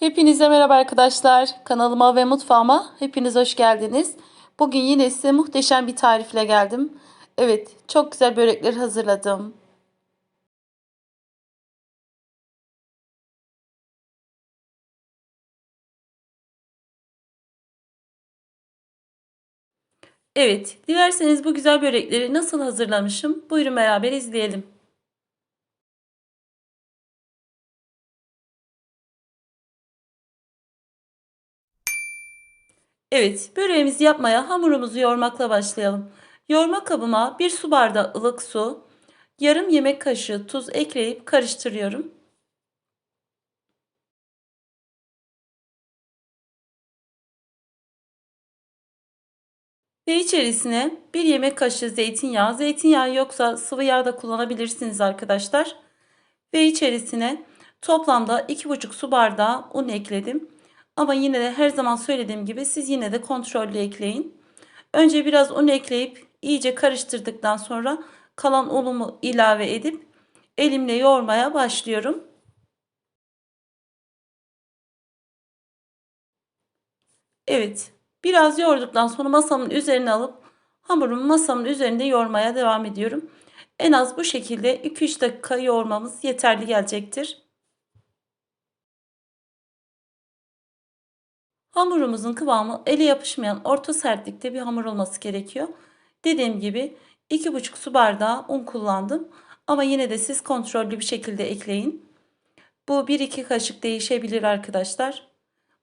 Hepinize merhaba arkadaşlar. Kanalıma ve mutfağıma hepiniz hoş geldiniz. Bugün yine size muhteşem bir tarifle geldim. Evet, çok güzel börekler hazırladım. Evet, dilerseniz bu güzel börekleri nasıl hazırlamışım? Buyurun beraber izleyelim. Evet, böreğimizi yapmaya hamurumuzu yoğurmakla başlayalım. Yoğurma kabıma 1 su bardağı ılık su, yarım yemek kaşığı tuz ekleyip karıştırıyorum. Ve içerisine 1 yemek kaşığı zeytinyağı, zeytinyağı yoksa sıvı yağ da kullanabilirsiniz arkadaşlar. Ve içerisine toplamda 2,5 su bardağı un ekledim. Ama yine de her zaman söylediğim gibi siz yine de kontrollü ekleyin. Önce biraz un ekleyip iyice karıştırdıktan sonra kalan unumu ilave edip elimle yoğurmaya başlıyorum. Evet, biraz yoğurduktan sonra masamın üzerine alıp hamurumu masamın üzerinde yoğurmaya devam ediyorum. En az bu şekilde 2-3 dakika yoğurmamız yeterli gelecektir. Hamurumuzun kıvamı ele yapışmayan orta sertlikte bir hamur olması gerekiyor. Dediğim gibi 2,5 su bardağı un kullandım. Ama yine de siz kontrollü bir şekilde ekleyin. Bu 1-2 kaşık değişebilir arkadaşlar.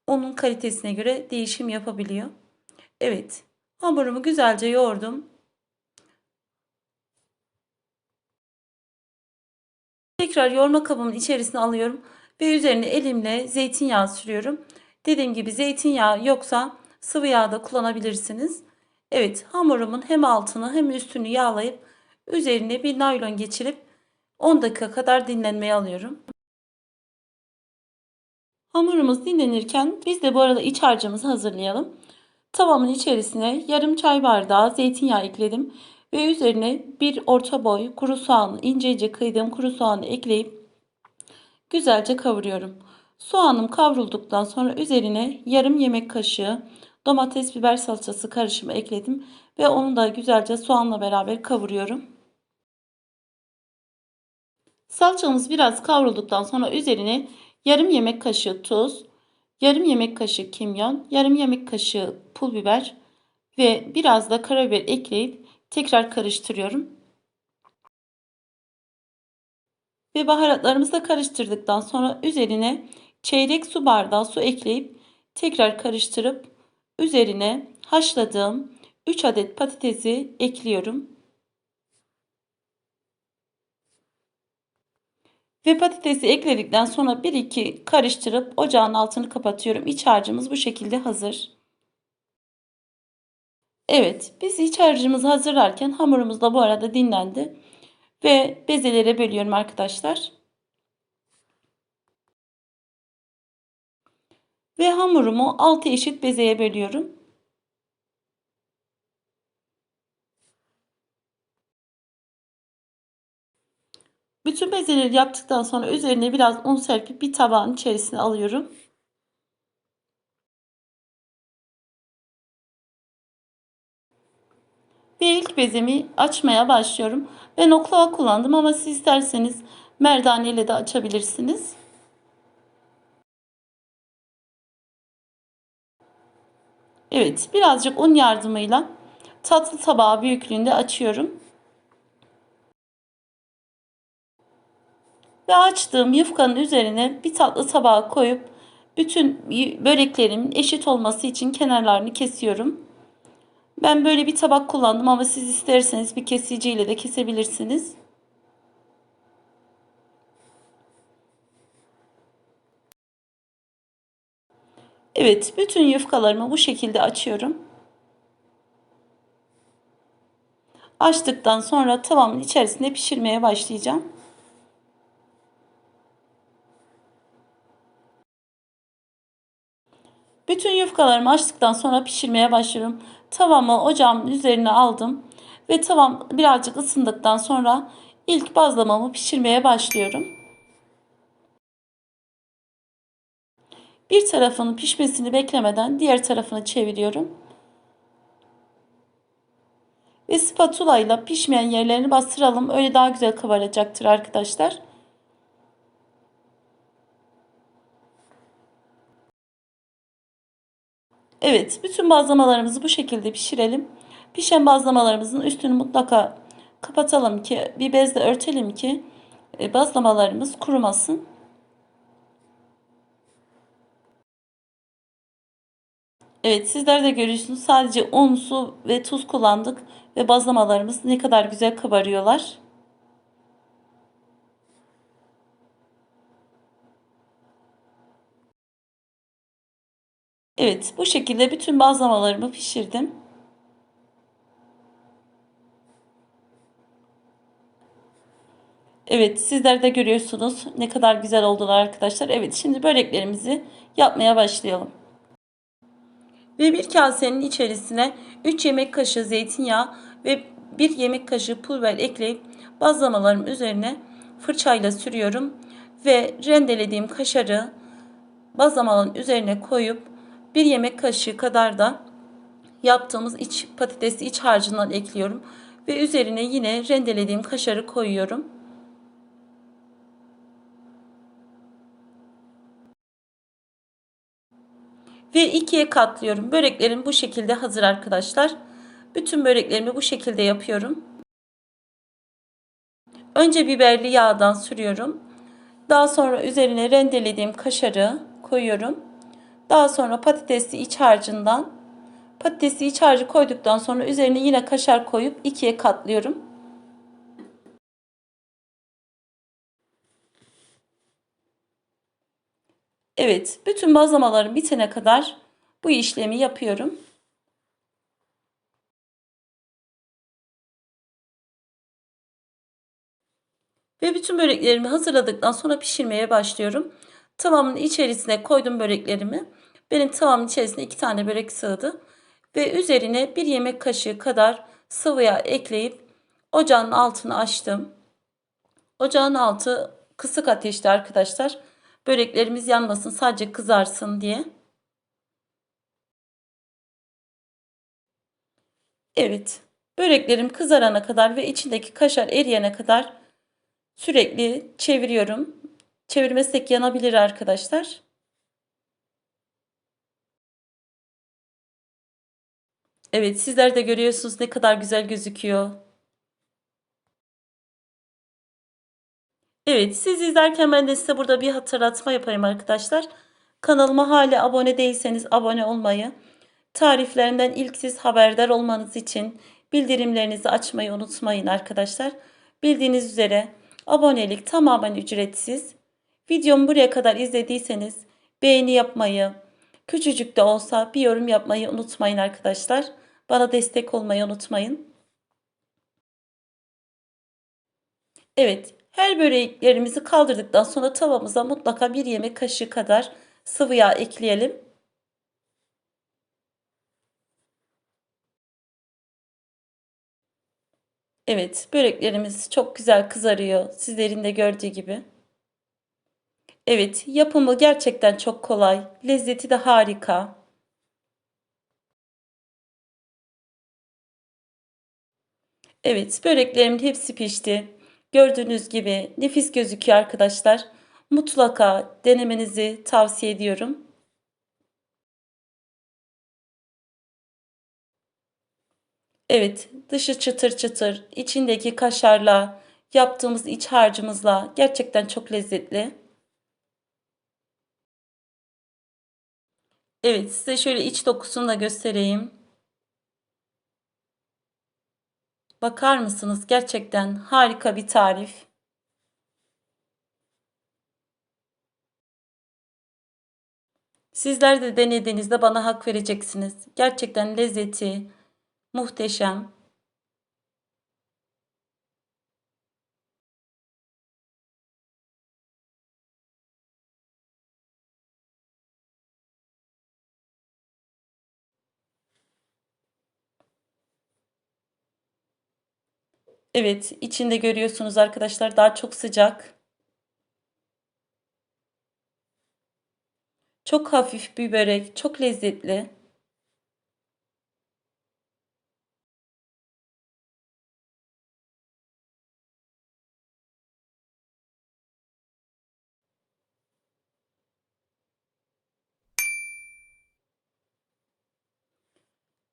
Unun kalitesine göre değişim yapabiliyor. Evet. Hamurumu güzelce yoğurdum. Tekrar yoğurma kabımın içerisine alıyorum ve üzerine elimle zeytinyağı sürüyorum. Dediğim gibi zeytinyağı yoksa sıvı yağ da kullanabilirsiniz. Evet hamurumun hem altını hem üstünü yağlayıp üzerine bir naylon geçirip 10 dakika kadar dinlenmeye alıyorum. Hamurumuz dinlenirken biz de bu arada iç harcımızı hazırlayalım. Tavamın içerisine yarım çay bardağı zeytinyağı ekledim ve üzerine bir orta boy kuru soğanı ince ince kıydığım kuru soğanı ekleyip güzelce kavuruyorum. Soğanım kavrulduktan sonra üzerine yarım yemek kaşığı domates biber salçası karışımı ekledim ve onu da güzelce soğanla beraber kavuruyorum. Salçamız biraz kavrulduktan sonra üzerine yarım yemek kaşığı tuz, yarım yemek kaşığı kimyon, yarım yemek kaşığı pul biber ve biraz da karabiber ekleyip tekrar karıştırıyorum. Ve baharatlarımızı da karıştırdıktan sonra üzerine çeyrek su bardağı su ekleyip tekrar karıştırıp üzerine haşladığım 3 adet patatesi ekliyorum. Ve patatesi ekledikten sonra 1-2 karıştırıp ocağın altını kapatıyorum. İç harcımız bu şekilde hazır. Evet biz iç harcımızı hazırlarken hamurumuz da bu arada dinlendi. Ve bezelere bölüyorum arkadaşlar. Ve hamurumu 6 eşit bezeye bölüyorum. Bütün bezeleri yaptıktan sonra üzerine biraz un serpip bir tabağın içerisine alıyorum. Ve ilk bezemi açmaya başlıyorum. Ben oklava kullandım ama siz isterseniz merdane ile de açabilirsiniz. Evet birazcık un yardımıyla tatlı tabağı büyüklüğünde açıyorum. Ve açtığım yufkanın üzerine bir tatlı tabağı koyup bütün böreklerimin eşit olması için kenarlarını kesiyorum. Ben böyle bir tabak kullandım ama siz isterseniz bir kesiciyle de kesebilirsiniz. Evet, bütün yufkalarımı bu şekilde açıyorum. Açtıktan sonra tavamın içerisinde pişirmeye başlayacağım. Bütün yufkalarımı açtıktan sonra pişirmeye başlıyorum. Tavamı ocağımın üzerine aldım ve tavam birazcık ısındıktan sonra ilk bazlamamı pişirmeye başlıyorum. Bir tarafının pişmesini beklemeden diğer tarafını çeviriyorum. Ve spatula ile pişmeyen yerlerini bastıralım. Öyle daha güzel kabaracaktır arkadaşlar. Evet, bütün bazlamalarımızı bu şekilde pişirelim. Pişen bazlamalarımızın üstünü mutlaka kapatalım ki bir bezle örtelim ki e, bazlamalarımız kurumasın. Evet sizler de görüyorsunuz sadece un, su ve tuz kullandık ve bazlamalarımız ne kadar güzel kabarıyorlar. Evet bu şekilde bütün bazlamalarımı pişirdim. Evet sizler de görüyorsunuz ne kadar güzel oldular arkadaşlar. Evet şimdi böreklerimizi yapmaya başlayalım. Ve bir kasenin içerisine 3 yemek kaşığı zeytinyağı ve 1 yemek kaşığı pul biber ekleyip bazlamalarım üzerine fırçayla sürüyorum. Ve rendelediğim kaşarı bazlamaların üzerine koyup 1 yemek kaşığı kadar da yaptığımız iç patatesli iç harcından ekliyorum. Ve üzerine yine rendelediğim kaşarı koyuyorum. Ve ikiye katlıyorum. Böreklerim bu şekilde hazır arkadaşlar. Bütün böreklerimi bu şekilde yapıyorum. Önce biberli yağdan sürüyorum. Daha sonra üzerine rendelediğim kaşarı koyuyorum. Daha sonra patatesli iç harcından patatesli iç harcı koyduktan sonra üzerine yine kaşar koyup ikiye katlıyorum. Evet, bütün bazlamalarım bitene kadar bu işlemi yapıyorum. Ve bütün böreklerimi hazırladıktan sonra pişirmeye başlıyorum. Tavamın içerisine koydum böreklerimi. Benim tavamın içerisine iki tane börek sığdı. Ve üzerine bir yemek kaşığı kadar sıvı yağ ekleyip ocağın altını açtım. Ocağın altı kısık ateşte arkadaşlar. Böreklerimiz yanmasın sadece kızarsın diye. Evet. Böreklerim kızarana kadar ve içindeki kaşar eriyene kadar sürekli çeviriyorum. Çevirmesek yanabilir arkadaşlar. Evet sizler de görüyorsunuz ne kadar güzel gözüküyor. Evet siz izlerken ben de size burada bir hatırlatma yapayım arkadaşlar. Kanalıma hala abone değilseniz abone olmayı, tariflerinden ilk siz haberdar olmanız için bildirimlerinizi açmayı unutmayın arkadaşlar. Bildiğiniz üzere abonelik tamamen ücretsiz. Videomu buraya kadar izlediyseniz beğeni yapmayı, küçücük de olsa bir yorum yapmayı unutmayın arkadaşlar. Bana destek olmayı unutmayın. Evet, her böreklerimizi kaldırdıktan sonra tavamıza mutlaka bir yemek kaşığı kadar sıvı yağ ekleyelim. Evet, böreklerimiz çok güzel kızarıyor. Sizlerin de gördüğü gibi. Evet, yapımı gerçekten çok kolay. Lezzeti de harika. Evet, böreklerimin hepsi pişti. Gördüğünüz gibi nefis gözüküyor arkadaşlar. Mutlaka denemenizi tavsiye ediyorum. Evet, dışı çıtır çıtır, içindeki kaşarla, yaptığımız iç harcımızla gerçekten çok lezzetli. Evet, size şöyle iç dokusunu da göstereyim. Bakar mısınız? Gerçekten harika bir tarif. Sizler de denediğinizde bana hak vereceksiniz. Gerçekten lezzeti muhteşem. Evet, içinde görüyorsunuz arkadaşlar daha çok sıcak. Çok hafif bir börek, çok lezzetli.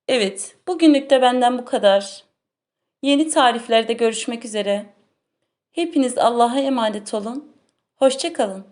Evet, bugünlük de benden bu kadar. Yeni tariflerde görüşmek üzere. Hepiniz Allah'a emanet olun. Hoşça kalın.